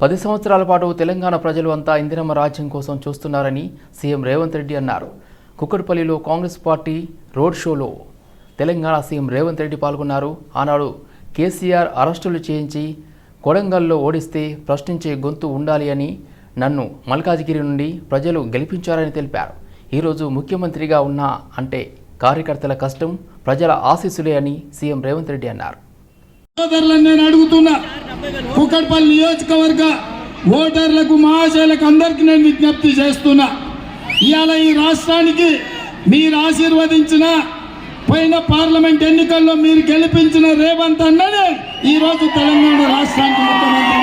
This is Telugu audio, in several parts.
పది సంవత్సరాల పాటు తెలంగాణ ప్రజలు అంతా ఇందిరమ్మ రాజ్యం కోసం చూస్తున్నారని సీఎం రేవంత్ రెడ్డి అన్నారు. కుక్కటిపల్లిలో కాంగ్రెస్ పార్టీ రోడ్ షోలో తెలంగాణ సీఎం రేవంత్ రెడ్డి పాల్గొన్నారు. ఆనాడు కేసీఆర్ అరెస్టులు చేయించి కొడంగల్లో ఓడిస్తే ప్రశ్నించే గొంతు ఉండాలి అని నన్ను మల్కాజిగిరి నుండి ప్రజలు గెలిపించారని తెలిపారు. ఈరోజు ముఖ్యమంత్రిగా ఉన్నా అంటే కార్యకర్తల కష్టం ప్రజల ఆశీస్సులే అని సీఎం రేవంత్ రెడ్డి అన్నారు. సోదరులను నేను అడుగుతున్నా. కుక్కట్పల్లి నియోజకవర్గ ఓటర్లకు మహాశైలకు అందరికీ నేను విజ్ఞప్తి చేస్తున్నా. ఇవాళ ఈ రాష్ట్రానికి మీరు ఆశీర్వదించిన పోయిన పార్లమెంట్ ఎన్నికల్లో మీరు గెలిపించిన రేవంత్ అన్ననే ఈరోజు తెలంగాణ రాష్ట్రానికి ముఖ్యమంత్రి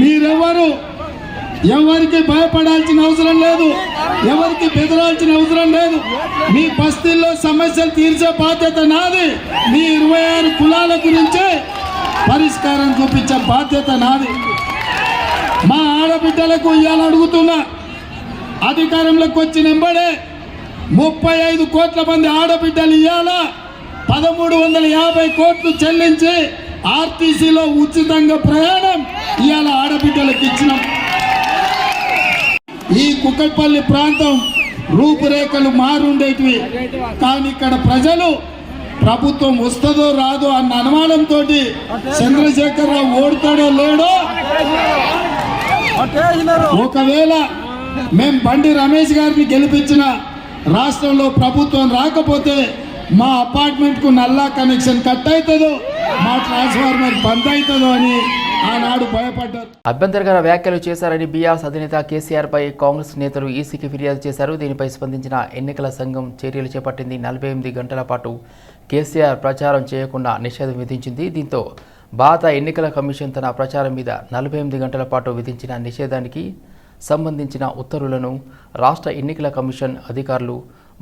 మీరెవరు? ఎవరికి భయపడాల్సిన అవసరం లేదు. ఎవరికి బెదిరాల్సిన అవసరం లేదు. మీ బస్తీల్లో సమస్యలు తీర్చే బాధ్యత నాది. మీ ఇరవై ఆరు కులాల గురించి పరిష్కారం చూపించే బాధ్యత నాది. మా ఆడబిడ్డలకు ఇవాళ అడుగుతున్నా. అధికారంలోకి వచ్చిన ఎంబడే ముప్పై ఐదు కోట్ల మంది ఆడబిడ్డలు ఇవాళ పదమూడు వందల యాభై కోట్లు చెల్లించి ఆర్టీసీలో ఉచితంగా ప్రయాణం ఇవాళ ఆడబిడ్డలకు ఇచ్చినాం. ఈ కుక్కట్పల్లి ప్రాంతం రూపురేఖలు మారుండేటివి. కానీ ఇక్కడ ప్రజలు ప్రభుత్వం వస్తుందో రాదో అన్న అనుమానంతో చంద్రశేఖరరావు ఓడుతాడో లేడో ఒకవేళ మేం బండి రమేష్ గారిని గెలిపించిన రాష్ట్రంలో ప్రభుత్వం రాకపోతే మా అపార్ట్మెంట్కు నల్లా కనెక్షన్ కట్ అవుతుందో మా ట్రాన్స్ఫార్మర్ బంద్ అవుతుందో అని ఆనాడు భయపడ్డారు. అభ్యంతరకర వ్యాఖ్యలు చేశారని బీఆర్ఎస్ అధినేత కేసీఆర్పై కాంగ్రెస్ నేతలు ఈసీకి ఫిర్యాదు చేశారు. దీనిపై స్పందించిన ఎన్నికల సంఘం చర్యలు చేపట్టింది. నలభై ఎనిమిది గంటల పాటు కేసీఆర్ ప్రచారం చేయకుండా నిషేధం విధించింది. దీంతో భారత ఎన్నికల కమిషన్ తన ప్రచారం మీద నలభై ఎనిమిది గంటల పాటు విధించిన నిషేధానికి సంబంధించిన ఉత్తర్వులను రాష్ట్ర ఎన్నికల కమిషన్ అధికారులు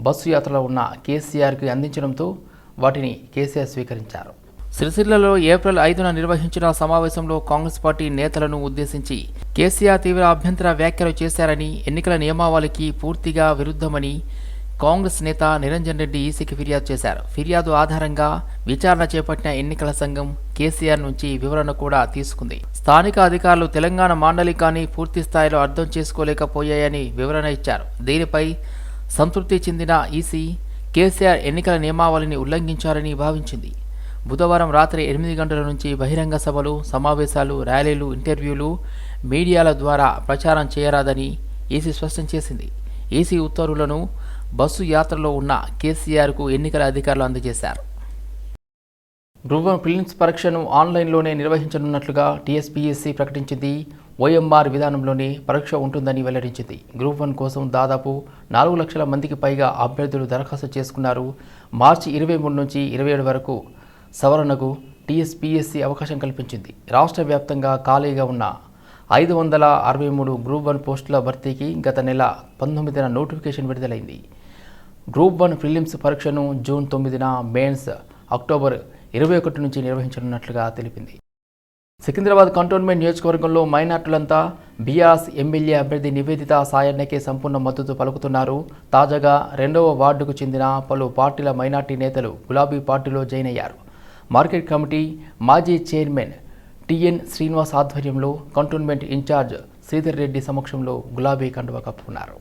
బస్సు యాత్రలో ఉన్న కేసీఆర్కి అందించడంతో వాటిని కేసీఆర్ స్వీకరించారు. సిరిసిల్లలో ఏప్రిల్ ఐదున నిర్వహించిన సమావేశంలో కాంగ్రెస్ పార్టీ నేతలను ఉద్దేశించి కేసీఆర్ తీవ్ర అభ్యంతర వ్యాఖ్యలు చేశారని ఎన్నికల నియమావళికి పూర్తిగా విరుద్ధమని కాంగ్రెస్ నేత నిరంజన్ రెడ్డి ఈసీకి ఫిర్యాదు చేశారు. ఫిర్యాదు ఆధారంగా విచారణ చేపట్టిన ఎన్నికల సంఘం కేసీఆర్ నుంచి వివరణ కూడా తీసుకుంది. స్థానిక అధికారులు తెలంగాణ మాండలికాన్ని పూర్తి స్థాయిలో అర్థం చేసుకోలేకపోయాయని వివరణ ఇచ్చారు. దీనిపై సంతృప్తి చెందిన ఈసీ కేసీఆర్ ఎన్నికల నియమావళిని ఉల్లంఘించారని భావించింది. బుధవారం రాత్రి ఎనిమిది గంటల నుంచి బహిరంగ సభలు సమావేశాలు ర్యాలీలు ఇంటర్వ్యూలు మీడియాల ద్వారా ప్రచారం చేయరాదని ఈసీ స్పష్టం చేసింది. ఈసీ ఉత్తర్వులను బస్సు యాత్రలో ఉన్న కేసీఆర్కు ఎన్నికల అధికారులు అందజేశారు. గ్రూప్ వన్ ప్రిలిమ్స్ పరీక్షను ఆన్లైన్లోనే నిర్వహించనున్నట్లుగా టీఎస్పీఎస్సీ ప్రకటించింది. ఓఎంఆర్ విధానంలోనే పరీక్ష ఉంటుందని వెల్లడించింది. గ్రూప్ వన్ కోసం దాదాపు నాలుగు లక్షల మందికి పైగా అభ్యర్థులు దరఖాస్తు చేసుకున్నారు. మార్చి ఇరవై మూడు నుంచి ఇరవై ఏడు వరకు సవరణకు టీఎస్పీఎస్సీ అవకాశం కల్పించింది. రాష్ట్ర వ్యాప్తంగా ఖాళీగా ఉన్న ఐదు వందల అరవై మూడు గ్రూప్ వన్ పోస్టుల భర్తీకి గత నెల పంతొమ్మిదిన నోటిఫికేషన్ విడుదలైంది. గ్రూప్ వన్ ప్రిలిమ్స్ పరీక్షను జూన్ తొమ్మిదిన మెయిన్స్ అక్టోబర్ ఇరవై ఒకటి నుంచి నిర్వహించనున్నట్లుగా తెలిపింది. సికింద్రాబాద్ కంటోన్మెంట్ నియోజకవర్గంలో మైనార్టీలంతా బీఆర్స్ ఎమ్మెల్యే అభ్యర్థి నివేదిత సాయన్నకే సంపూర్ణ మద్దతు పలుకుతున్నారు. తాజాగా రెండవ వార్డుకు చెందిన పలు పార్టీల మైనార్టీ నేతలు గులాబీ పార్టీలో జాయిన్ అయ్యారు. మార్కెట్ కమిటీ మాజీ చైర్మన్ టిఎన్ శ్రీనివాస్ ఆధ్వర్యంలో కంటోన్మెంట్ ఇన్ఛార్జ్ శ్రీధర్ రెడ్డి సమక్షంలో గులాబీ కండువా కప్పుకున్నారు.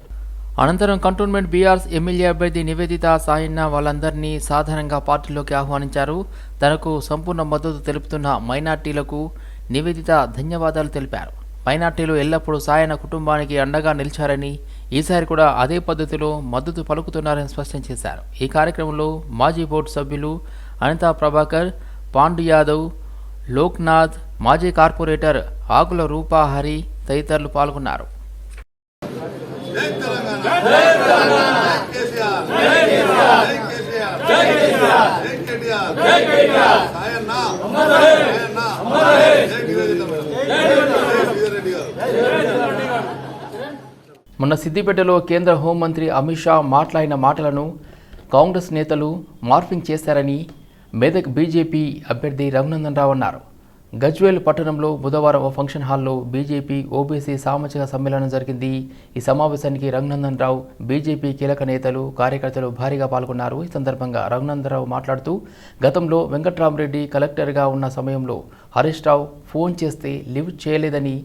అనంతరం కంటోన్మెంట్ బీఆర్స్ ఎమ్మెల్యే అభ్యర్థి నివేదిత సాయన్న వాళ్ళందరినీ సాధారణంగా పార్టీలోకి ఆహ్వానించారు. తనకు సంపూర్ణ మద్దతు తెలుపుతున్న మైనార్టీలకు నివేదిత ధన్యవాదాలు తెలిపారు. మైనార్టీలు ఎల్లప్పుడూ సాయన్న కుటుంబానికి అండగా నిలిచారని ఈసారి కూడా అదే పద్ధతిలో మద్దతు పలుకుతున్నారని స్పష్టం చేశారు. ఈ కార్యక్రమంలో మాజీ బోర్డు సభ్యులు అనితా ప్రభాకర్ పాండు యాదవ్ లోక్నాథ్ మాజీ కార్పొరేటర్ ఆకుల రూపా హరి తదితరులు పాల్గొన్నారు. మొన్న సిద్దిపేటలో కేంద్ర హోంమంత్రి అమిత్ షా మాట్లాడిన మాటలను కాంగ్రెస్ నేతలు మార్ఫింగ్ చేశారని మెదక్ బీజేపీ అభ్యర్థి రఘునందన్ రావు అన్నారు. గజ్వేల్ పట్టణంలో బుధవారం ఓ ఫంక్షన్ హాల్లో బీజేపీ ఓబీసీ సామాజిక సమ్మేళనం జరిగింది. ఈ సమావేశానికి రఘునందన్ రావు బీజేపీ కీలక నేతలు కార్యకర్తలు భారీగా పాల్గొన్నారు. ఈ సందర్భంగా రఘునందన్ రావు మాట్లాడుతూ గతంలో వెంకట్రామరెడ్డి కలెక్టర్గా ఉన్న సమయంలో హరీష్ రావు ఫోన్ చేస్తే లిఫ్ట్ చేయలేదని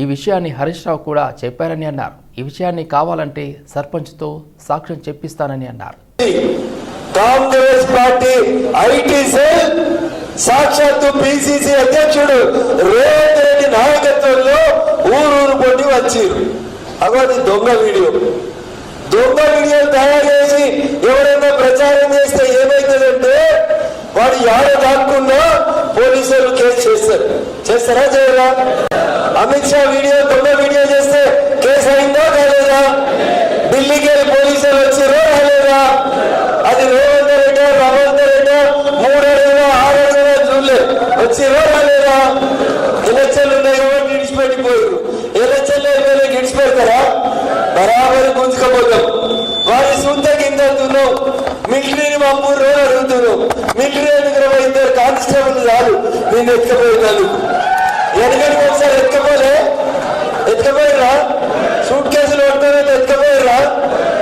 ఈ విషయాన్ని హరీష్ రావు కూడా చెప్పారని అన్నారు. ఈ విషయాన్ని కావాలంటే సర్పంచ్తో సాక్ష్యం చెప్పిస్తానని అన్నారు. కాంగ్రెస్ పార్టీ ఐటీ సెల్ సాక్షాత్తు పిసిసి అధ్యక్షుడు రేవంత్ రెడ్డి నాయకత్వంలో ఊరూరు పొట్టి వచ్చిర్రు. అవన్నీ దొంగ వీడియో. దొంగ వీడియోలు తయారు చేసి ఎవరైనా ప్రచారం చేస్తే ఏమైతుందంటే వాడు యాడ దాక్కున్నా పోలీసులు కేసు చేస్తారు చేస్తారా చేయరా అమిత్ షా వీడియో దొంగ వీడియో చేస్తే కేసు అయిందా కాలేదా ఢిల్లీకి వెళ్ళి పోలీసులు వచ్చిర్రా రాలేదా అది రేవంత్ రెడ్డి రవంత్ రెడ్డి మూడేళ్ళైనా ఆరేళ్ళైనా చూడలే వచ్చిర్రా రాలేదా ఎలక్షన్లు ఉన్నాయి కాబట్టి విడిచిపెట్టిపోయారు ఎలక్షన్లు ఎమ్మెల్యే విడిచిపెడతారా బరాబరి గుంజుకపోతాం వారి సొంత కింద దున్నాం మిలిటరీని పంపుర్రు అని అడుగుతున్నాం మిలిటరీ ఎందుకు ఇరవై ఇద్దరు కానిస్టేబుల్ చాలు నేను ఎత్తుకపోయినందుకు వెనకడికి ఒకసారి ఎత్తుకపోలే ఎత్తుకపోయిరా సూట్ కేసులు పట్టుకుని ఎత్తుకపోయిరా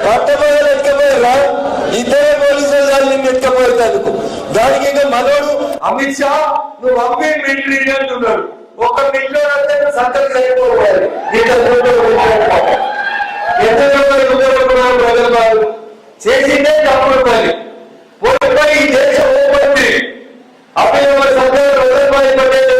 పట్టబోయలు ఎత్తుకపోయిరా ఇద్దరే పోలీసులు చాలు నిన్ను దానికి ఇంకా మనోడు అమిత్ షా నువ్వు పంపే మిలిటరీ అంటున్నాడు ఒక మిలిటరీ అంటే సక్సెస్ సంతకం అయిపోవాలి ప్రజలు చేసిందే తప్పుడు పని పోయిపోయి ఈ దేశం ఓపెంది అభినవ సర్దార్ వల్లభాయ్ పటేల్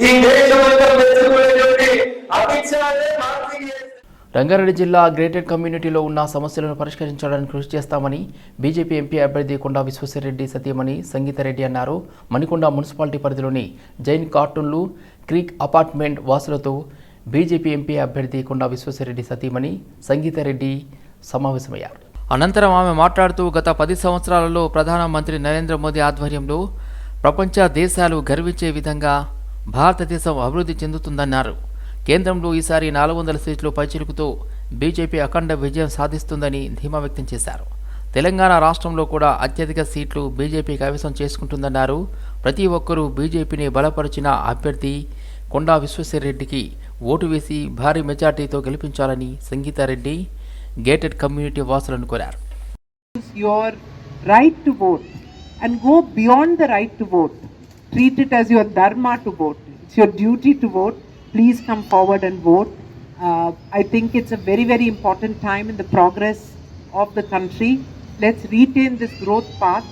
ఈ దేశం అంతా మెచ్చుకునేటువంటి అమిత్ షానే మార్పింగ్ మార్పు రంగారెడ్డి జిల్లా గ్రేటెడ్ కమ్యూనిటీలో ఉన్న సమస్యలను పరిష్కరించడానికి కృషి చేస్తామని బీజేపీ ఎంపీ అభ్యర్థి కొండా విశ్వేశ్వరరెడ్డి సతీమణి సంగీతారెడ్డి అన్నారు. మణికొండ మున్సిపాలిటీ పరిధిలోని జైన్ కార్టూన్లు క్రీక్ అపార్ట్మెంట్ వాసులతో బీజేపీ ఎంపీ అభ్యర్థి కొండా విశ్వేశ్వరరెడ్డి సతీమణి సంగీతారెడ్డి సమావేశమయ్యారు. అనంతరం ఆమె మాట్లాడుతూ గత పది సంవత్సరాలలో ప్రధానమంత్రి నరేంద్ర మోదీ ఆధ్వర్యంలో ప్రపంచ దేశాలు గర్వించే విధంగా భారతదేశం అభివృద్ధి చెందుతుందన్నారు. కేంద్రంలో ఈసారి నాలుగు వందల సీట్లు పైచిలుకుతో బీజేపీ అఖండ విజయం సాధిస్తుందని ధీమా వ్యక్తం చేశారు తెలంగాణ రాష్ట్రంలో కూడా అత్యధిక సీట్లు బీజేపీ కైవసం చేసుకుంటుందన్నారు ప్రతి ఒక్కరూ బీజేపీని బలపరిచిన అభ్యర్థి కొండా విశ్వేశ్వరరెడ్డికి ఓటు వేసి భారీ మెజార్టీతో గెలిపించాలని సంగీతారెడ్డి గేటెడ్ కమ్యూనిటీ వాసులను కోరారు use your right to vote and go beyond the right to vote. Treat it as your dharma to vote. It's your duty to vote. Please come forward and vote. Uh, I think it's a very, very important time in the progress of the country. Let's retain this growth path.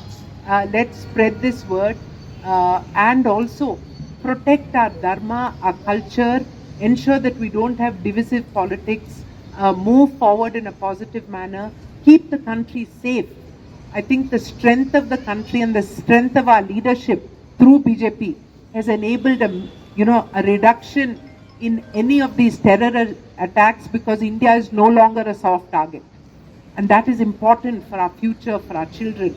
Uh, let's spread this word uh, and also protect our dharma, our culture, ensure that we don't have divisive politics, uh, move forward in a positive manner, keep the country safe. I think the strength of the country and the strength of our leadership through BJP has enabled a you know a reduction in any of these terror attacks because India is no longer a soft target. And that is important for our future, for our children.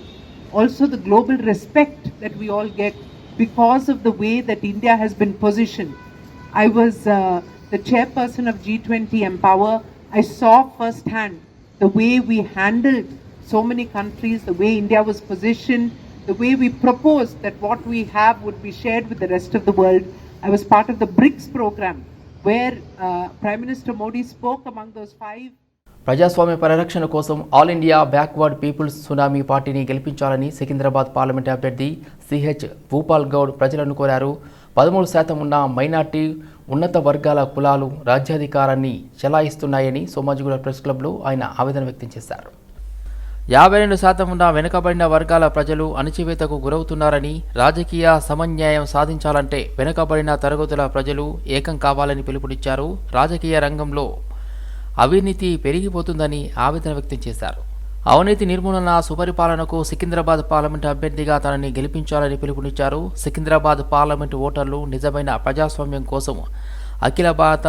Also, the global respect that we all get because of the way that India has been positioned. I was uh, the chairperson of G20 Empower. I saw firsthand the way we handled so many countries, the way India was positioned, the way we proposed that what we have would be shared with the rest of the world. I was part of the BRICS program where uh, Prime Minister Modi spoke among those five. ప్రజాస్వామ్య పరిరక్షణ కోసం all India backward peoples tsunami పార్టీని గెలిపించాలని సికింద్రాబాద్ పార్లమెంట్ అభ్యర్థి సిహెచ్ భూపాల్ గౌడ్ ప్రజలను కోరారు పదమూడు శాతం ఉన్న మైనార్టీ ఉన్నత వర్గాల కులాలు రాజ్యాధికారాన్ని చెలాయిస్తున్నాయని సోమాజిగూడ ప్రెస్ క్లబ్లో ఆయన ఆవేదన వ్యక్తం చేశారు యాభై రెండు శాతం ఉన్న వెనుకబడిన వర్గాల ప్రజలు అణచివేతకు గురవుతున్నారని రాజకీయ సమన్యాయం సాధించాలంటే వెనుకబడిన తరగతుల ప్రజలు ఏకం కావాలని పిలుపునిచ్చారు. రాజకీయ రంగంలో అవినీతి పెరిగిపోతుందని ఆవేదన వ్యక్తం చేశారు. అవినీతి నిర్మూలన సుపరిపాలనకు సికింద్రాబాద్ పార్లమెంటు అభ్యర్థిగా తనని గెలిపించాలని పిలుపునిచ్చారు. సికింద్రాబాద్ పార్లమెంటు ఓటర్లు నిజమైన ప్రజాస్వామ్యం కోసం అఖిల భారత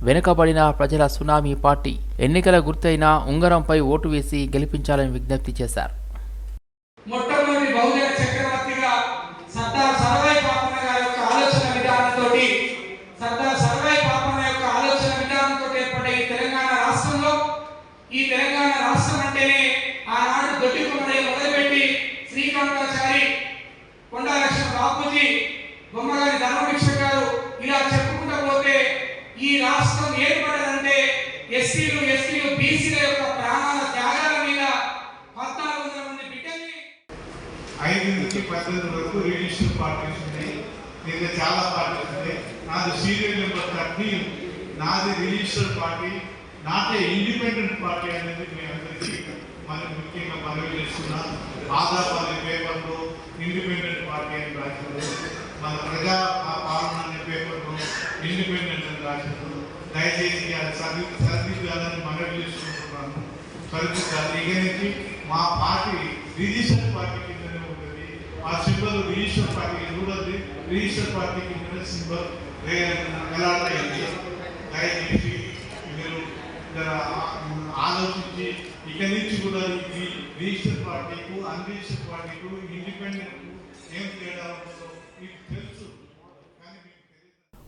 వెనుకబడిన ప్రజల సునామీ పార్టీ ఎన్నికల గుర్తైన ఉంగరంపై ఓటు వేసి గెలిపించాలని విజ్ఞప్తి చేశారు మొట్టమొదటి బహుజన చక్రవర్తిగా సర్దార్ సర్వాయి పాపన్న గారి యొక్క ఆలోచన విధానంతో సర్దార్ సర్వాయి పాపన్న యొక్క ఆలోచన విధానంతో ఏర్పడ్డ ఈ తెలంగాణ రాష్ట్రంలో ఈ తెలంగాణ రాష్ట్రం అంటేనే ఆనాడు దొడ్డి కొమ్మడి మొదలుపెట్టి శ్రీకాంతాచారి కొండా లక్ష్మణ బాపూజీ బొమ్మగారి ధర్మభిక్ష ఎస్సీలు ఎస్టీలు బీసీల యొక్క ప్రాణాల త్యాగాల మీద పద్నాలుగు వందల మంది బిడ్డల్ని ఐదు నుంచి పద్దెనిమిది వరకు రిజిస్టర్ పార్టీస్ ఉన్నాయి ఇంకా చాలా పార్టీస్ ఉన్నాయి నాది సీరియల్ నెంబర్ థర్టీన్ నాది రిజిస్టర్ పార్టీ నాదే ఇండిపెండెంట్ పార్టీ అనేది మీ అందరికీ మనం ముఖ్యంగా మనవి చేస్తున్నా. ఆధార్ పేపర్లో ఇండిపెండెంట్ పార్టీ అని రాశారు మన ప్రజా పాలన అనే పేపర్లో ఇండిపెండెంట్ అని రాశారు దయచేసి అది సరి సరిదిద్దాలని మనవి చేసుకుంటున్నాను సరిదిద్దాలి. ఇక నుంచి మా పార్టీ రిజిస్టర్ పార్టీ ఆ సింబల్ రిజిస్టర్ పార్టీ చూడండి రిజిస్టర్ పార్టీకి కింద సింబల్ ఎలాంటి దయచేసి మీరు ఆలోచించి ఇక నుంచి కూడా ఇది రిజిస్టర్ పార్టీకు అన్రిజిస్టర్ పార్టీకు ఇండిపెండెంట్ ఏం తేడా ఉంటుందో మీకు తెలుసు.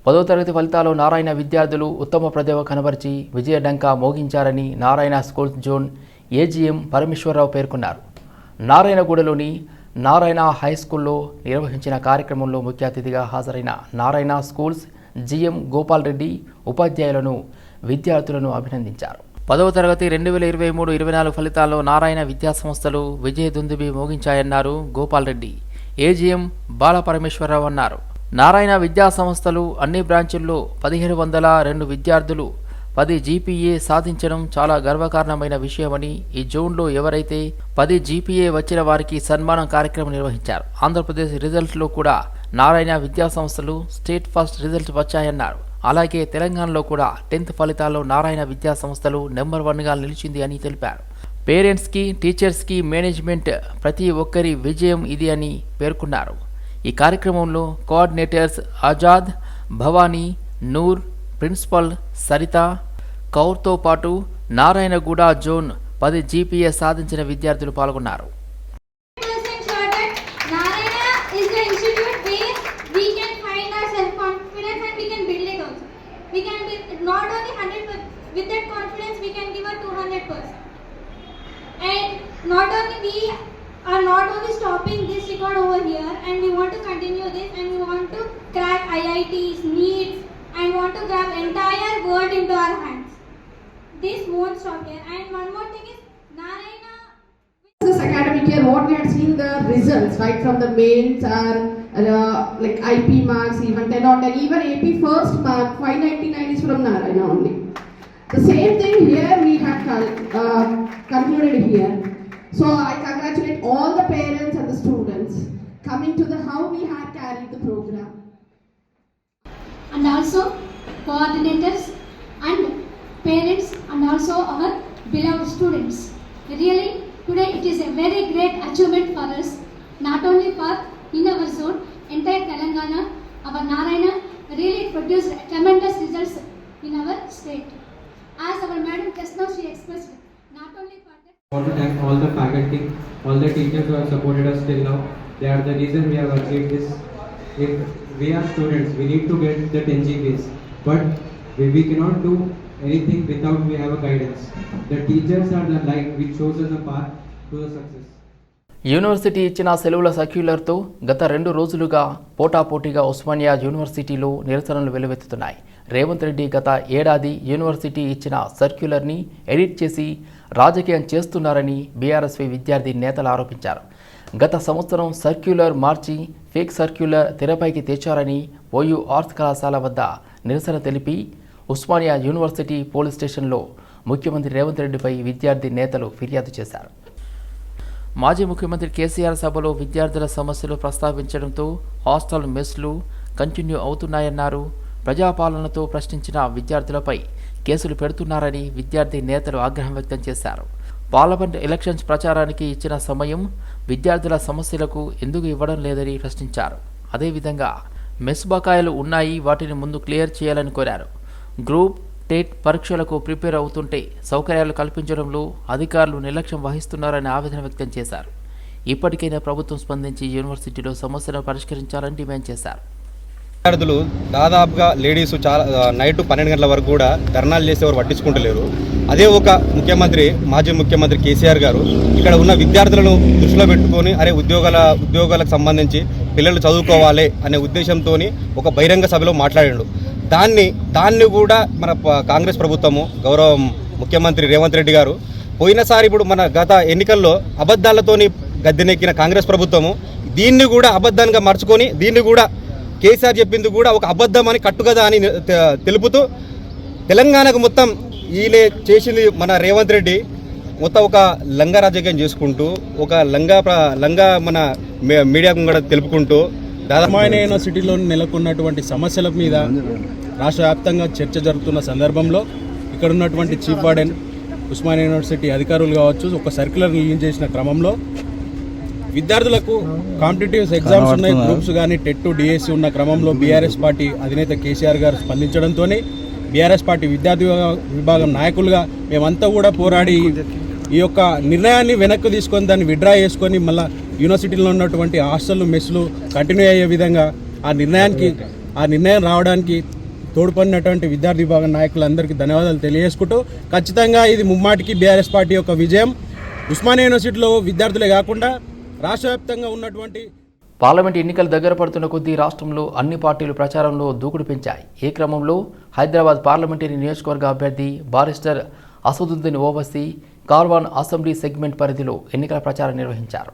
పదో తరగతి ఫలితాలు నారాయణ విద్యార్థులు ఉత్తమ ప్రతిభ కనబరిచి విజయ డంకా మోగించారని Narayana school zone AGM Parameswara Rao పేర్కొన్నారు. నారాయణగూడలోని నారాయణ హై స్కూల్లో నిర్వహించిన కార్యక్రమంలో ముఖ్య అతిథిగా హాజరైన నారాయణ స్కూల్స్ జిఎం గోపాల్ రెడ్డి ఉపాధ్యాయులను విద్యార్థులను అభినందించారు. పదవ తరగతి రెండు వేల ఇరవై మూడు ఇరవై నాలుగు ఫలితాల్లో నారాయణ విద్యాసంస్థలు విజయ దుందుబి మోగించాయన్నారు గోపాల్ రెడ్డి. ఏజీఎం బాలపరమేశ్వరరావు అన్నారు. నారాయణ విద్యాసంస్థలు అన్ని బ్రాంచుల్లో పదిహేను వందల రెండు విద్యార్థులు పది జీపీఏ సాధించడం చాలా గర్వకారణమైన విషయమని ఈ జోన్లో ఎవరైతే పది జీపీఏ వచ్చిన వారికి సన్మానం కార్యక్రమం నిర్వహించారు. ఆంధ్రప్రదేశ్ రిజల్ట్లో కూడా నారాయణ విద్యా సంస్థలు స్టేట్ ఫస్ట్ రిజల్ట్ వచ్చాయన్నారు. అలాగే తెలంగాణలో కూడా టెన్త్ ఫలితాల్లో నారాయణ విద్యా సంస్థలు నెంబర్ వన్గా నిలిచింది అని తెలిపారు. పేరెంట్స్కి టీచర్స్కి మేనేజ్మెంట్ ప్రతి ఒక్కరి విజయం ఇది అని పేర్కొన్నారు. ఈ కార్యక్రమంలో కోఆర్డినేటర్స్ ఆజాద్ భవానీ నూర్ ప్రిన్సిపల్ సరిత కౌర్తో పాటు నారాయణగూడ జోన్ పది జీపీఏ సాధించిన విద్యార్థులు పాల్గొన్నారు not only we are not only stopping this record over here and we want to continue this and we want to crack IITs, NEETs and want to grab entire world into our hands. This won't stop here. And one more thing is Narayana this academic year, what we had seen the results, right, from the mains are uh, like IP marks, even 10 or 10, even AP first mark, 599 is from Narayana only. The same thing here we have con- uh, concluded here. So I congratulate all the parents and the students coming to the how we had carried the program. And also coordinators and parents and also our beloved students. Really, today it is a very great achievement for us, not only for in our zone, entire Telangana, our Narayana really produced tremendous results in our state. As our madam just now she expressed, not only for. I want to thank all the faculty, all the teachers who have supported us till now. They are the reason we have achieved this. We are students, we need to get the 10 GPAs, but we, we cannot do anything without we have a guidance. The teachers are the light which shows us a path to the success. University ఇచ్చిన సెలవుల సర్క్యులర్తో గత రెండు రోజులుగా పోటాపోటీగా ఉస్మానియా యూనివర్సిటీలో నిరసనలు వెలువెత్తుతున్నాయి రేవంత్ రెడ్డి గత ఏడాది యూనివర్సిటీ ఇచ్చిన సర్క్యులర్ని ఎడిట్ చేసి రాజకీయం చేస్తున్నారని బీఆర్ఎస్వి విద్యార్థి నేతలు ఆరోపించారు గత సంవత్సరం సర్క్యులర్ మార్చి ఫేక్ సర్క్యులర్ తెరపైకి తెచ్చారని ఓయూ ఆర్ట్స్ కళాశాల వద్ద నిరసన తెలిపి ఉస్మానియా యూనివర్సిటీ పోలీస్ స్టేషన్లో ముఖ్యమంత్రి రేవంత్ రెడ్డిపై విద్యార్థి నేతలు ఫిర్యాదు చేశారు. మాజీ ముఖ్యమంత్రి కేసీఆర్ సభలో విద్యార్థుల సమస్యలు ప్రస్తావించడంతో హాస్టల్ మెస్లు కంటిన్యూ అవుతున్నాయన్నారు. ప్రజాపాలనతో ప్రశ్నించిన విద్యార్థులపై కేసులు పెడుతున్నారని విద్యార్థి నేతలు ఆగ్రహం వ్యక్తం చేశారు. పార్లమెంట్ ఎలక్షన్స్ ప్రచారానికి ఇచ్చిన సమయం విద్యార్థుల సమస్యలకు ఎందుకు ఇవ్వడం లేదని ప్రశ్నించారు. అదేవిధంగా మెస్ బకాయిలు ఉన్నాయి వాటిని ముందు క్లియర్ చేయాలని కోరారు. గ్రూప్ టెట్ పరీక్షలకు ప్రిపేర్ అవుతుంటే సౌకర్యాలు కల్పించడంలో అధికారులు నిర్లక్ష్యం వహిస్తున్నారని ఆవేదన వ్యక్తం చేశారు. ఇప్పటికైనా ప్రభుత్వం స్పందించి యూనివర్సిటీలో సమస్యలను పరిష్కరించాలని డిమాండ్ చేశారు. విద్యార్థులు దాదాపుగా లేడీస్ చాలా నైట్ పన్నెండు గంటల వరకు కూడా ధర్నాలు చేసేవారు పట్టించుకుంటలేరు. అదే ఒక ముఖ్యమంత్రి మాజీ ముఖ్యమంత్రి కేసీఆర్ గారు ఇక్కడ ఉన్న విద్యార్థులను దృష్టిలో పెట్టుకొని అరే ఉద్యోగాల ఉద్యోగాలకు సంబంధించి పిల్లలు చదువుకోవాలి అనే ఉద్దేశంతో ఒక బహిరంగ సభలో మాట్లాడాడు. దాన్ని దాన్ని కూడా మన కాంగ్రెస్ ప్రభుత్వము గౌరవ ముఖ్యమంత్రి రేవంత్ రెడ్డి గారు పోయినసారి ఇప్పుడు మన గత ఎన్నికల్లో అబద్ధాలతోని గద్దెనెక్కిన కాంగ్రెస్ ప్రభుత్వము దీన్ని కూడా అబద్ధంగా మార్చుకొని దీన్ని కూడా కేసీఆర్ చెప్పింది కూడా ఒక అబద్ధం అని కట్టుకదా అని తెలుపుతూ తెలంగాణకు మొత్తం ఈయన చేసింది మన రేవంత్ రెడ్డి. మొత్తం ఒక లంగా రాజకీయం చేసుకుంటూ ఒక లంగా లంగా మన మీ- మీడియాకు కూడా తెలుపుకుంటూ దాదాపు సిటీలో యూనివర్సిటీలో నెలకొన్నటువంటి సమస్యల మీద రాష్ట్ర వ్యాప్తంగా చర్చ జరుగుతున్న సందర్భంలో ఇక్కడ ఉన్నటువంటి చీఫ్ వార్డెన్ ఉస్మానియా యూనివర్సిటీ అధికారులు కావచ్చు ఒక సర్క్యులర్ రిలీజ్ చేసిన క్రమంలో విద్యార్థులకు కాంపిటేటివ్ ఎగ్జామ్స్ ఉన్నాయి గ్రూప్స్ కానీ టెట్ డిఎస్సి ఉన్న క్రమంలో బీఆర్ఎస్ పార్టీ అధినేత కేసీఆర్ గారు స్పందించడంతో బీఆర్ఎస్ పార్టీ విద్యార్థి విభా- విభాగం నాయకులుగా మేమంతా కూడా పోరాడి ఈ యొక్క నిర్ణయాన్ని వెనక్కి తీసుకొని దాన్ని విడ్రా చేసుకొని మళ్ళీ యూనివర్సిటీలో ఉన్నటువంటి హాస్టల్ మెస్లు కంటిన్యూ అయ్యే విధంగా ఆ నిర్ణయానికి ఆ నిర్ణయం రావడానికి తోడ్పడినటువంటి విద్యార్థి విభాగం నాయకులందరికీ ధన్యవాదాలు తెలియజేసుకుంటూ ఖచ్చితంగా ఇది ముమ్మాటికి బీఆర్ఎస్ పార్టీ యొక్క విజయం. ఉస్మానియా యూనివర్సిటీలో విద్యార్థులే కాకుండా రాష్ట్ర వ్యాప్తంగా ఉన్నటువంటి పార్లమెంట్ ఎన్నికలు దగ్గర పడుతున్న కొద్దీ రాష్ట్రంలో అన్ని పార్టీలు ప్రచారంలో దూకుడు పెంచాయి. ఈ క్రమంలో హైదరాబాద్ పార్లమెంటరీ నియోజకవర్గ అభ్యర్థి barrister Asaduddin Owaisi Karwan assembly segment పరిధిలో ఎన్నికల ప్రచారం నిర్వహించారు.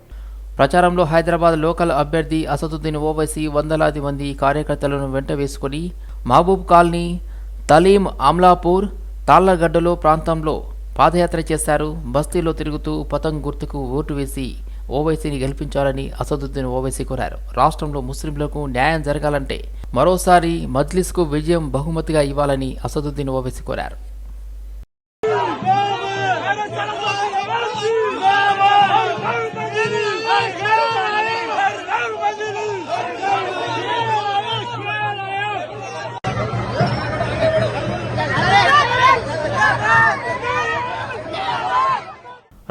ప్రచారంలో హైదరాబాద్ లోకల్ అభ్యర్థి అసదుద్దీన్ ఓవైసీ వందలాది మంది కార్యకర్తలను వెంట వేసుకుని మహబూబ్ కాలనీ తలీం అమ్లాపూర్ తాళ్ళగడ్డలో ప్రాంతంలో పాదయాత్ర చేశారు. బస్తీలో తిరుగుతూ పతంగ్ గుర్తుకు ఓటు వేసి ఓవైసీని గెలిపించాలని అసదుద్దీన్ ఓవైసీ కోరారు. రాష్ట్రంలో ముస్లింలకు న్యాయం జరగాలంటే మరోసారి మజ్లిస్కు విజయం బహుమతిగా ఇవ్వాలని అసదుద్దీన్ ఓవైసీ కోరారు.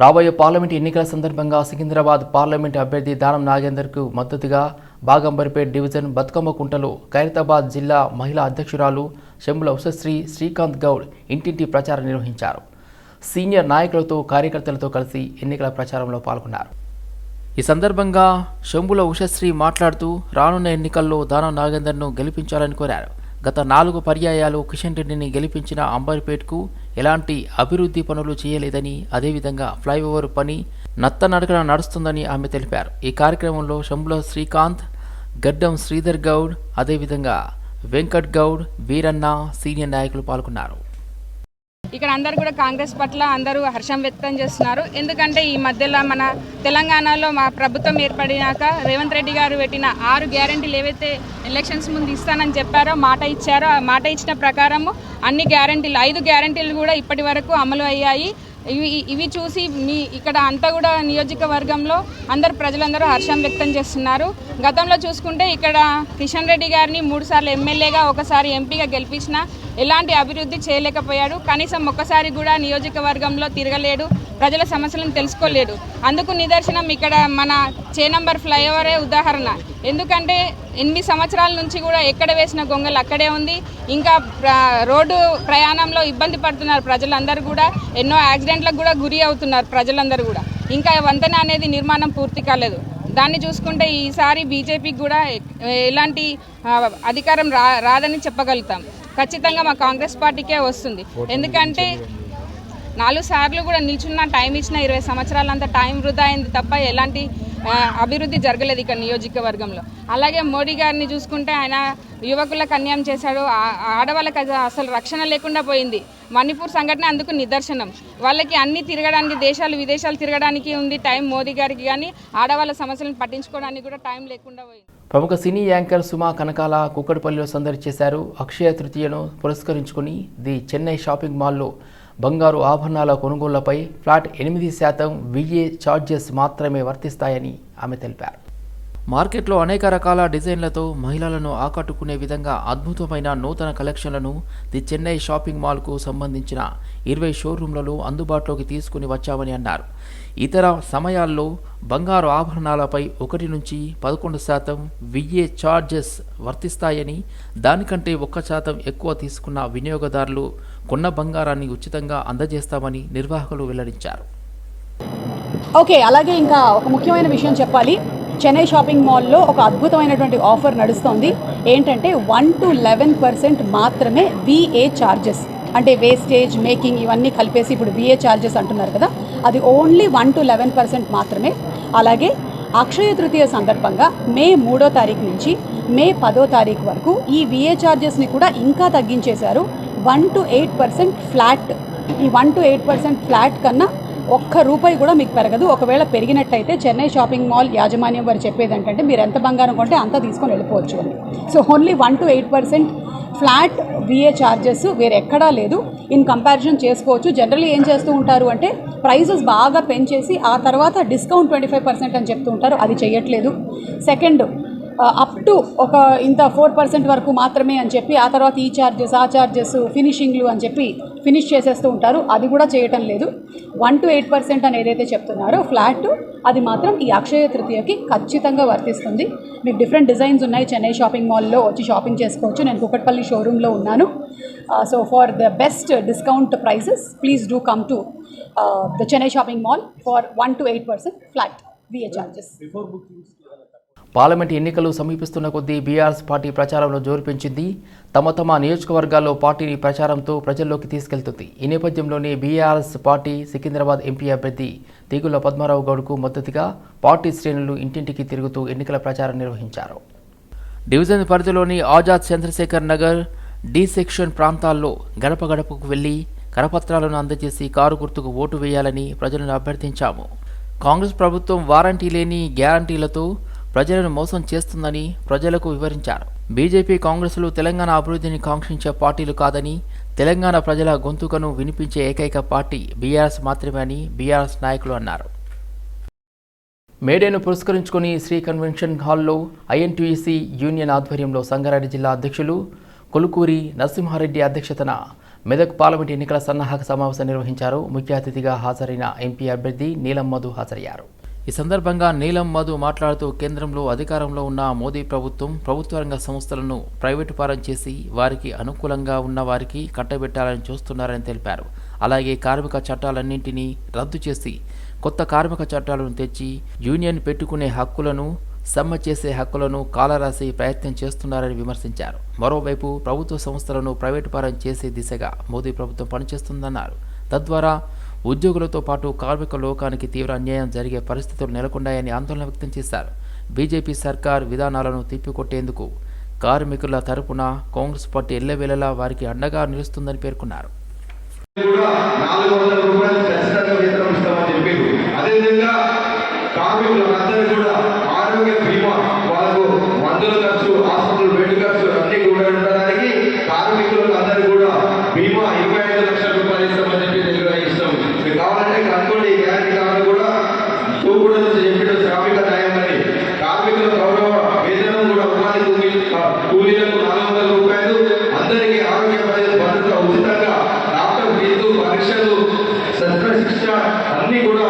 రాబోయే పార్లమెంట్ ఎన్నికల సందర్భంగా సికింద్రాబాద్ పార్లమెంట్ అభ్యర్థి దానం నాగేందర్కు మద్దతుగా బాగంబరిపేట్ డివిజన్ బతుకమ్మ కుంటలో ఖైరతాబాద్ జిల్లా మహిళా అధ్యక్షురాలు శంభుల ఉషశ్రీ శ్రీకాంత్ గౌడ్ ఇంటింటి ప్రచారం నిర్వహించారు. సీనియర్ నాయకులతో కార్యకర్తలతో కలిసి ఎన్నికల ప్రచారంలో పాల్గొన్నారు. ఈ సందర్భంగా శంభుల ఉషశ్రీ మాట్లాడుతూ రానున్న ఎన్నికల్లో దానం నాగేందర్ను గెలిపించాలని కోరారు. గత నాలుగు పర్యాయాలు కిషన్ రెడ్డిని గెలిపించిన అంబర్పేట్కు ఎలాంటి అభివృద్ధి పనులు చేయలేదని అదేవిధంగా ఫ్లైఓవర్ పని నత్తనడకన నడుస్తుందని ఆమె తెలిపారు. ఈ కార్యక్రమంలో శంభుల శ్రీకాంత్ గడ్డం శ్రీధర్ గౌడ్ అదేవిధంగా వెంకట్ గౌడ్ వీరన్న సీనియర్ నాయకులు పాల్గొన్నారు. ఇక్కడ అందరు కూడా కాంగ్రెస్ పట్ల అందరూ హర్షం వ్యక్తం చేస్తున్నారు. ఎందుకంటే ఈ మధ్యలో మన తెలంగాణలో మా ప్రభుత్వం ఏర్పడినాక రేవంత్ రెడ్డి గారు పెట్టిన ఆరు గ్యారంటీలు ఏవైతే ఎలక్షన్స్ ముందు ఇస్తానని చెప్పారో మాట ఇచ్చారో ఆ మాట ఇచ్చిన ప్రకారము అన్ని గ్యారంటీలు ఐదు గ్యారంటీలు కూడా ఇప్పటి వరకు అమలు అయ్యాయి. ఇవి ఇవి చూసి మీ ఇక్కడ అంతా కూడా నియోజకవర్గంలో అందరు ప్రజలందరూ హర్షం వ్యక్తం చేస్తున్నారు. గతంలో చూసుకుంటే ఇక్కడ కిషన్ రెడ్డి గారిని మూడుసార్లు ఎమ్మెల్యేగా ఒకసారి ఎంపీగా గెలిపించిన ఎలాంటి అభివృద్ధి చేయలేకపోయాడు. కనీసం ఒక్కసారి కూడా నియోజకవర్గంలో తిరగలేడు. ప్రజల సమస్యలను తెలుసుకోలేడు. అందుకు నిదర్శనం ఇక్కడ మన చే నంబర్ ఫ్లైఓవరే ఉదాహరణ. ఎందుకంటే ఎనిమిది సంవత్సరాల నుంచి కూడా ఎక్కడ వేసిన గొంగలు అక్కడే ఉంది. ఇంకా రోడ్డు ప్రయాణంలో ఇబ్బంది పడుతున్నారు ప్రజలందరూ కూడా. ఎన్నో యాక్సిడెంట్లకు కూడా గురి అవుతున్నారు ప్రజలందరూ కూడా. ఇంకా వంతెన అనేది నిర్మాణం పూర్తి కాలేదు. దాన్ని చూసుకుంటే ఈసారి బీజేపీకి కూడా ఎలాంటి అధికారం రా రాదని చెప్పగలుగుతాం. ఖచ్చితంగా మా కాంగ్రెస్ పార్టీకే వస్తుంది. ఎందుకంటే నాలుగు సార్లు కూడా నిల్చున్న టైం ఇచ్చిన ఇరవై సంవత్సరాలంత టైం వృధా అయింది తప్ప ఎలాంటి అభివృద్ధి జరగలేదు ఇక్కడ నియోజకవర్గంలో. అలాగే మోడీ గారిని చూసుకుంటే ఆయన యువకులకు అన్యాయం చేశాడు. ఆడవాళ్ళకి అసలు రక్షణ లేకుండా పోయింది. మణిపూర్ సంఘటన అందుకు నిదర్శనం. వాళ్ళకి అన్ని తిరగడానికి దేశాలు విదేశాలు తిరగడానికి ఉంది టైం మోదీ గారికి కానీ ఆడవాళ్ళ సమస్యలను పట్టించుకోవడానికి కూడా టైం లేకుండా పోయింది. ప్రముఖ సినీ యాంకర్ సుమా కనకాల కుక్కడపల్లిలో సందడి చేశారు. అక్షయ తృతీయను పురస్కరించుకుని ది చెన్నై షాపింగ్ మాల్లో బంగారు ఆభరణాల కొనుగోళ్ళపై ఫ్లాట్ ఎనిమిది శాతం విఏ ఛార్జెస్ మాత్రమే వర్తిస్తాయని ఆమె తెలిపారు. మార్కెట్లో అనేక రకాల డిజైన్లతో మహిళలను ఆకట్టుకునే విధంగా అద్భుతమైన నూతన కలెక్షన్లను ది చెన్నై షాపింగ్ మాల్కు సంబంధించిన ఇరవై షోరూంలలో అందుబాటులోకి తీసుకుని వచ్చామని అన్నారు. ఇతర సమయాల్లో బంగారు ఆభరణాలపై ఒకటి నుంచి పదకొండు శాతం విఏ ఛార్జెస్ వర్తిస్తాయని దానికంటే ఒక్క శాతం ఎక్కువ తీసుకున్న వినియోగదారులు కొన్న బంగారాన్ని ఉచితంగా అందజేస్తామని నిర్వాహకులు వెల్లడించారు. ఓకే అలాగే ఇంకా ఒక ముఖ్యమైన విషయం చెప్పాలి. చెన్నై షాపింగ్ మాల్లో ఒక అద్భుతమైనటువంటి ఆఫర్ నడుస్తోంది. ఏంటంటే వన్ టు లెవెన్ పర్సెంట్ మాత్రమే విఏ ఛార్జెస్ అంటే వేస్టేజ్ మేకింగ్ ఇవన్నీ కలిపేసి ఇప్పుడు విఏ ఛార్జెస్ అంటున్నారు కదా. అది only one to eleven percent మాత్రమే. అలాగే అక్షయ తృతీయ సందర్భంగా మే మూడో తారీఖు నుంచి మే పదో తారీఖు వరకు ఈ విఏ ఛార్జెస్ని కూడా ఇంకా తగ్గించేశారు. One to eight percent flat. ఈ one to eight percent flat కన్నా ఒక్క రూపాయి కూడా మీకు పెరగదు. ఒకవేళ పెరిగినట్టయితే చెన్నై షాపింగ్ మాల్ యాజమాన్యం వారు చెప్పేది ఏంటంటే మీరు ఎంత బంగారం కొంటే అంత తీసుకొని వెళ్ళిపోవచ్చు అని. So only one to eight percent flat VA charges వేరే ఎక్కడా లేదు. ఇన్ కంపారిజన్ చేసుకోవచ్చు. జనరల్లీ ఏం చేస్తూ ఉంటారు అంటే ప్రైజెస్ బాగా పెంచేసి ఆ తర్వాత డిస్కౌంట్ ట్వంటీ ఫైవ్ పర్సెంట్ అని చెప్తూ ఉంటారు. అది చేయట్లేదు. సెకండ్ అప్ టు ఒక ఇంత ఫోర్ పర్సెంట్ వరకు మాత్రమే అని చెప్పి ఆ తర్వాత ఈ ఛార్జెస్ ఆ ఛార్జెస్ ఫినిషింగ్లు అని చెప్పి ఫినిష్ చేసేస్తూ ఉంటారు. అది కూడా చేయటం లేదు. వన్ టు ఎయిట్ పర్సెంట్ అని ఏదైతే చెప్తున్నారో ఫ్లాట్ అది మాత్రం ఈ అక్షయ తృతీయకి ఖచ్చితంగా వర్తిస్తుంది. మీకు డిఫరెంట్ డిజైన్స్ ఉన్నాయి. చెన్నై షాపింగ్ మాల్లో వచ్చి షాపింగ్ చేసుకోవచ్చు. నేను కుక్కట్పల్లి షోరూంలో ఉన్నాను. So for the best discount prices please do come to the Chennai shopping mall for one to eight percent flat VA charges parliament ఎన్నికలు సమీపిస్తున్న కొద్దీ బీఆర్ఎస్ పార్టీ ప్రచారంలో జోరు పెంచింది తమ తమ నియోజకవర్గాల్లో పార్టీని ప్రచారంతో ప్రజల్లోకి తీసుకెళ్తుంది. ఈ నేపథ్యంలోనే బీఆర్ఎస్ పార్టీ సికింద్రాబాద్ ఎంపీ అభ్యర్థి తీగుల పద్మారావు గౌడ్కు మద్దతుగా పార్టీ శ్రేణులు ఇంటింటికి తిరుగుతూ ఎన్నికల ప్రచారం నిర్వహించారు. డివిజన్ పరిధిలోని ఆజాద్ చంద్రశేఖర్ నగర్ డి సెక్షన్ ప్రాంతాల్లో గడప గడపకు వెళ్ళి కరపత్రాలను అందజేసి కారు గుర్తుకు ఓటు వేయాలని ప్రజలను అభ్యర్థించాము. కాంగ్రెస్ ప్రభుత్వం వారంటీ లేని గ్యారంటీలతో ప్రజలను మోసం చేస్తుందని ప్రజలకు వివరించారు. బీజేపీ కాంగ్రెస్లు తెలంగాణ అభివృద్ధిని కాంక్షించే పార్టీలు కాదని తెలంగాణ ప్రజల గొంతుకను వినిపించే ఏకైక పార్టీ బీఆర్ఎస్ మాత్రమే అని బీఆర్ఎస్ నాయకులు అన్నారు. మేడేను పురస్కరించుకుని శ్రీ కన్వెన్షన్ హాల్లో ఐఎన్టీసీ యూనియన్ ఆధ్వర్యంలో సంగారెడ్డి జిల్లా అధ్యక్షులు కొలుకూరి నరసింహారెడ్డి అధ్యక్షతన మెదక్ పార్లమెంట్ ఎన్నికల సన్నాహక సమావేశం నిర్వహించారు. ముఖ్య అతిథిగా హాజరైన ఎంపీ అభ్యర్థి నీలం మధు హాజరయ్యారు. ఈ సందర్భంగా నీలం మధు మాట్లాడుతూ కేంద్రంలో అధికారంలో ఉన్న మోదీ ప్రభుత్వం ప్రభుత్వ రంగ సంస్థలను ప్రైవేటు పారం చేసి వారికి అనుకూలంగా ఉన్న వారికి కట్టబెట్టాలని చూస్తున్నారని తెలిపారు. అలాగే కార్మిక చట్టాలన్నింటినీ రద్దు చేసి కొత్త కార్మిక చట్టాలను తెచ్చి యూనియన్ పెట్టుకునే హక్కులను సమ్మె చేసే హక్కులను కాలరాసి ప్రయత్నం చేస్తున్నారని విమర్శించారు. మరోవైపు ప్రభుత్వ సంస్థలను ప్రైవేటు పారం చేసే దిశగా మోదీ ప్రభుత్వం పనిచేస్తుందన్నారు. తద్వారా ఉద్యోగులతో పాటు కార్మిక లోకానికి తీవ్ర అన్యాయం జరిగే పరిస్థితులు నెలకొన్నాయని ఆందోళన వ్యక్తం చేశారు. బీజేపీ సర్కార్ విధానాలను తిప్పికొట్టేందుకు కార్మికుల తరపున కాంగ్రెస్ పార్టీ ఎల్లవేళలా వారికి అండగా నిలుస్తుందని పేర్కొన్నారు కూడా నాలుగు వందల రూపాయలు ఖచ్చితంగా వేతనం ఇస్తామని చెప్పారు అదేవిధంగా కార్మికులందరూ కూడా ఆరోగ్య బీమా వాళ్ళకు మందుల ఖర్చు హాస్పిటల్ బెడ్ ఖర్చు అన్ని కూడా ఉండడానికి కార్మికులకు అందరూ కూడా బీమా ఇరవై ఐదు లక్షల రూపాయలు ఇస్తామని చెప్పి తెలుగుగా ఇస్తాం మీకు కావాలంటే కనుక్కోండి ఈ గ్యారంటీ కార్డు కూడా తూగుడు నుంచి చెప్పిన శ్రామిక న్యాయం అని కార్మికుల గౌరవ వేతనం కూడా ఉపాధి కూలీ కూలీలకు నాలుగు వందల రూపాయలు అందరికీ ఆరోగ్య భద్రత ఉచితంగా డాక్టర్ ఫీజు పరీక్షలు శస్త్రశిక్ష అన్ని కూడా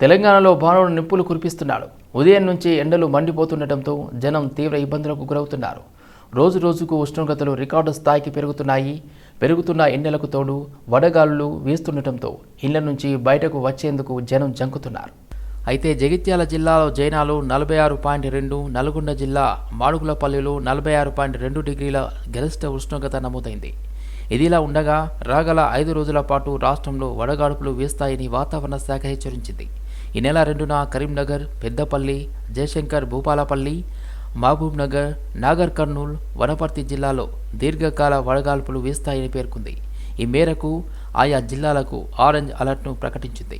తెలంగాణలో భానుడు నిప్పులు కురిపిస్తున్నాడు. ఉదయం నుంచి ఎండలు మండిపోతుండటంతో జనం తీవ్ర ఇబ్బందులకు గురవుతున్నారు. రోజు రోజుకు ఉష్ణోగ్రతలు రికార్డు స్థాయికి పెరుగుతున్నాయి. పెరుగుతున్న ఎండలకు తోడు వడగాలులు వీస్తుండటంతో ఇళ్ళ నుంచి బయటకు వచ్చేందుకు జనం జంకుతున్నారు. అయితే జగిత్యాల జిల్లాలో జైనాలు నలభై ఆరు పాయింట్ రెండు నల్గొండ జిల్లా మాడుగులపల్లిలో నలభై ఆరు పాయింట్ రెండు డిగ్రీల గరిష్ట ఉష్ణోగ్రత నమోదైంది. ఇదిలా ఉండగా రాగల ఐదు రోజుల పాటు రాష్ట్రంలో వడగాడుపులు వీస్తాయని వాతావరణ శాఖ హెచ్చరించింది. ఈ నెల రెండున కరీంనగర్ పెద్దపల్లి జయశంకర్ భూపాలపల్లి మహబూబ్ నగర్ నాగర్ కర్నూల్ వనపర్తి జిల్లాలో దీర్ఘకాల వడగాల్పులు వీస్తాయని పేర్కొంది. ఈ మేరకు ఆయా జిల్లాలకు ఆరెంజ్ అలర్ట్ను ప్రకటించింది.